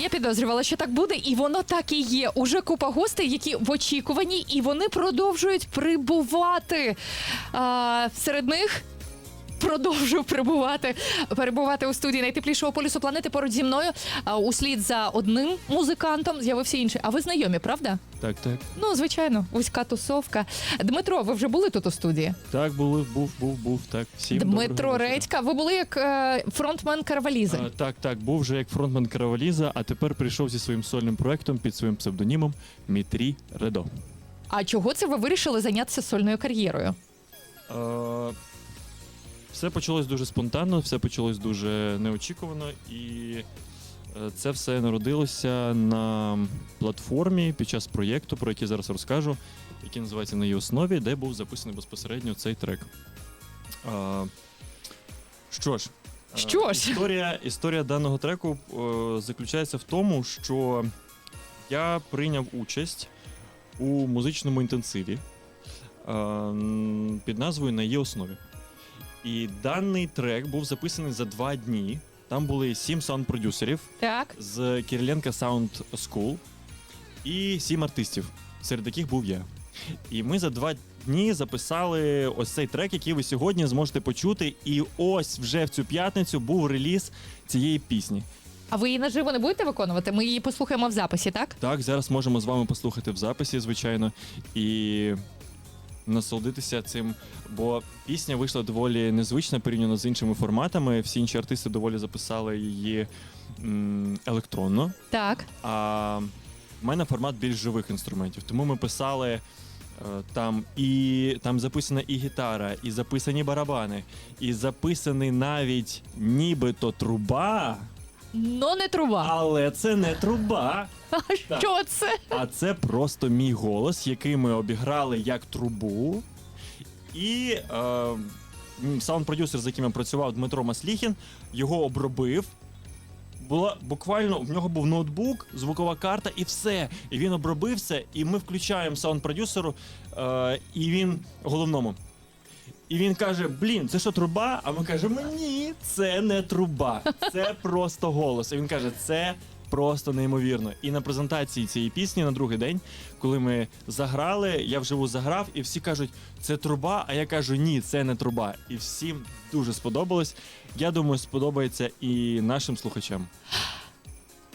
Я підозрювала, що так буде, і воно так і є. Уже купа гостей, які в очікуванні, і вони продовжують прибувати. А, серед них. Продовжую прибувати, перебувати у студії найтеплішого полюсу планети поруч зі мною. А, услід за одним музикантом з'явився інший. А ви знайомі, правда? Так, так. Ну, звичайно, вузька тусовка. Дмитро, ви вже були тут у студії? Так, були, був, був, був. Так, всім Дмитро доброго вечора. Редька. Ви були як е, фронтмен Карвалізи. А, так, так, був вже як фронтмен Караваліза, а тепер прийшов зі своїм сольним проектом під своїм псевдонімом Мітрі Редо. А чого це ви вирішили зайнятися сольною кар'єрою? Е, все почалось дуже спонтанно, все почалось дуже неочікувано, і е, це все народилося на платформі під час проєкту, про який зараз розкажу, який називається на її основі, де був записаний безпосередньо цей трек. Що ж, е, Що ж? Історія, історія даного треку е, заключається в тому, що я прийняв участь у музичному інтенсиві під назвою На її основі. І даний трек був записаний за два дні. Там були сім саунд-продюсерів Так. з Кириленка Sound School і сім артистів, серед яких був я. І ми за два дні записали ось цей трек, який ви сьогодні зможете почути. І ось вже в цю п'ятницю був реліз цієї пісні. А ви її наживо не будете виконувати? Ми її послухаємо в записі, так? Так, зараз можемо з вами послухати в записі, звичайно, і насолодитися цим. Бо пісня вийшла доволі незвична порівняно з іншими форматами. Всі інші артисти доволі записали її м, електронно. Так. А в мене формат більш живих інструментів. Тому ми писали е, там і там записана і гітара, і записані барабани, і записаний навіть нібито труба, Но не труба. але це не труба. А що це? А це просто мій голос, який ми обіграли як трубу. І е, саунд-продюсер, з яким я працював, Дмитро Масліхін, його обробив. Була буквально в нього був ноутбук, звукова карта і все. І він обробив це, і ми включаємо саунд-продюсеру, е, і він головному. І він каже: Блін, це що труба? А ми кажемо, ні, це не труба, це просто голос. І він каже, це просто неймовірно. І на презентації цієї пісні на другий день, коли ми заграли, я вживу заграв, і всі кажуть, це труба. А я кажу, ні, це не труба. І всім дуже сподобалось. Я думаю, сподобається і нашим слухачам.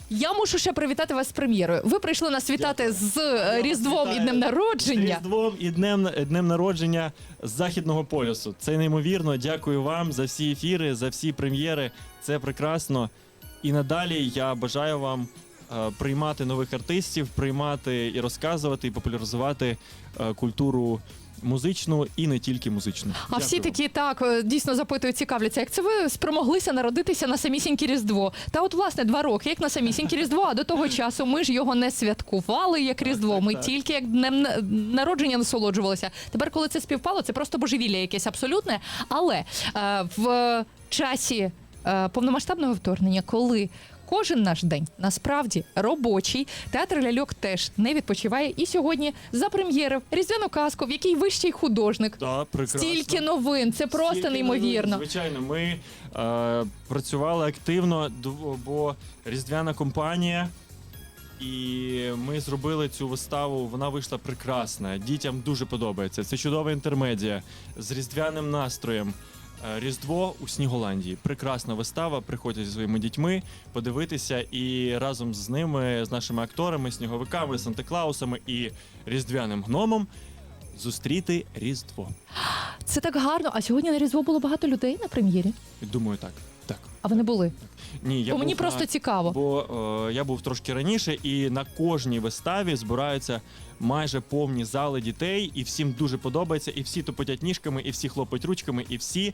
Я мушу ще привітати вас з прем'єрою. Ви прийшли нас вітати з е, Різдвом і днем З народження. Різдвом і днем, днем народження з західного полюсу. Це неймовірно. Дякую вам за всі ефіри, за всі прем'єри. Це прекрасно. І надалі я бажаю вам е, приймати нових артистів, приймати і розказувати, і популяризувати е, культуру музичну і не тільки музичну. А Дякую всі вам. такі так е, дійсно запитують, цікавляться, як це ви спромоглися народитися на самісіньке Різдво? Та от власне два роки, як на самісіньке Різдво, а до того часу ми ж його не святкували як Різдво. Ми так. тільки як днем народження насолоджувалися. Тепер, коли це співпало, це просто божевілля якесь абсолютне. Але е, в часі е, повномасштабного вторгнення, коли Кожен наш день насправді робочий. Театр ляльок теж не відпочиває. І сьогодні запрем'єрив різдвяну казку, в якій вищий художник. Да, прекрасно. Стільки новин, це просто Стільки неймовірно. новин. Звичайно, ми е, працювали активно, бо різдвяна компанія. І ми зробили цю виставу. Вона вийшла прекрасна. Дітям дуже подобається. Це чудова інтермедія з різдвяним настроєм. Е, Різдво у Сніголандії. Прекрасна вистава. Приходять зі своїми дітьми подивитися і разом з ними, з нашими акторами, сніговиками, Санта-Клаусами і різдвяним гномом зустріти Різдво. Це так гарно. А сьогодні на різдво було багато людей на прем'єрі. Думаю, так. А ви не були? Ні, я Бо мені був просто на- цікаво. Бо е, я був трошки раніше, і на кожній виставі збираються майже повні зали дітей, і всім дуже подобається, і всі тупотять ніжками, і всі хлопають ручками, і всі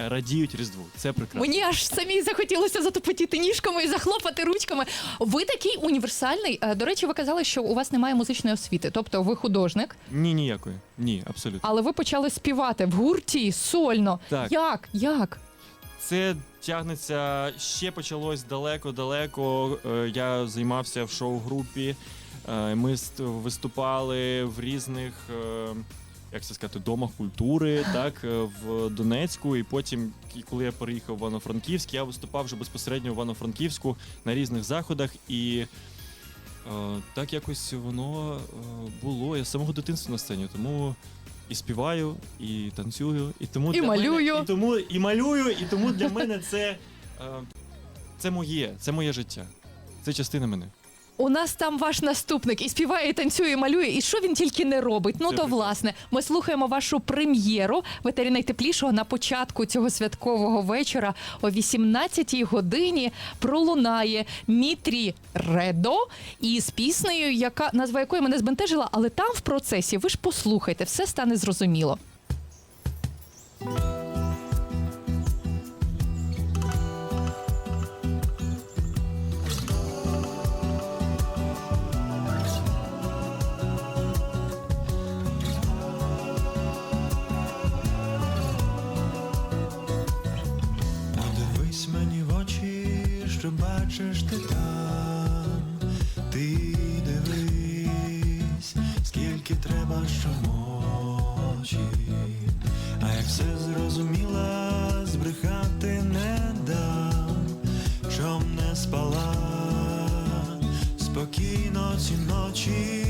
е, радіють Різдву. Це прекрасно. Мені аж самі захотілося затопотіти ніжками і захлопати ручками. Ви такий універсальний. Е, До речі, ви казали, що у вас немає музичної освіти, тобто ви художник, Ні, ніякої. Ні, абсолютно. але ви почали співати в гурті сольно. Так. Як? Як? Це тягнеться ще почалось далеко-далеко. Е, Я займався в шоу-групі. Е, Ми виступали в різних е, як це сказати, домах культури, так в Донецьку. І потім, коли я переїхав в Івано-Франківськ, я виступав вже безпосередньо в Івано-Франківську на різних заходах. І так якось воно було. Я з самого дитинства на сцені, тому. І співаю, і танцюю, і тому І для мене- малюю. і тому і малюю, і тому для мене це, е, це моє, це моє життя. Це частина мене. У нас там ваш наступник і співає, і танцює, і малює, і що він тільки не робить. Ну то власне, ми слухаємо вашу прем'єру ветері найтеплішого на початку цього святкового вечора о 18-й годині пролунає Мітрі Редо із піснею, яка назва якої мене збентежила, але там в процесі ви ж послухайте, все стане зрозуміло. Щоночі, а як все зрозуміла, збрехати не дам, щом не спала спокійно ці ночі.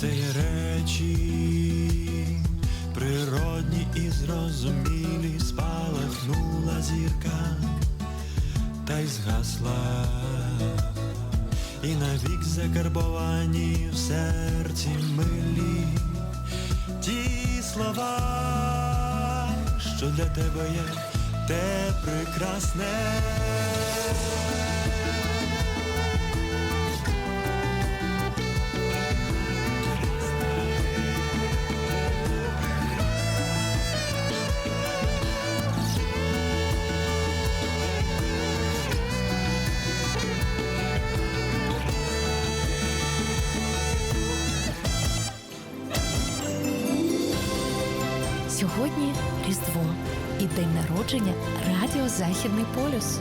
Це є речі природні і зрозумілі, спалахнула зірка та й згасла, і навік закарбовані в серці милі. Ті слова, що для тебе є те прекрасне. Сьогодні Різдво і день народження Радіо Західний полюс.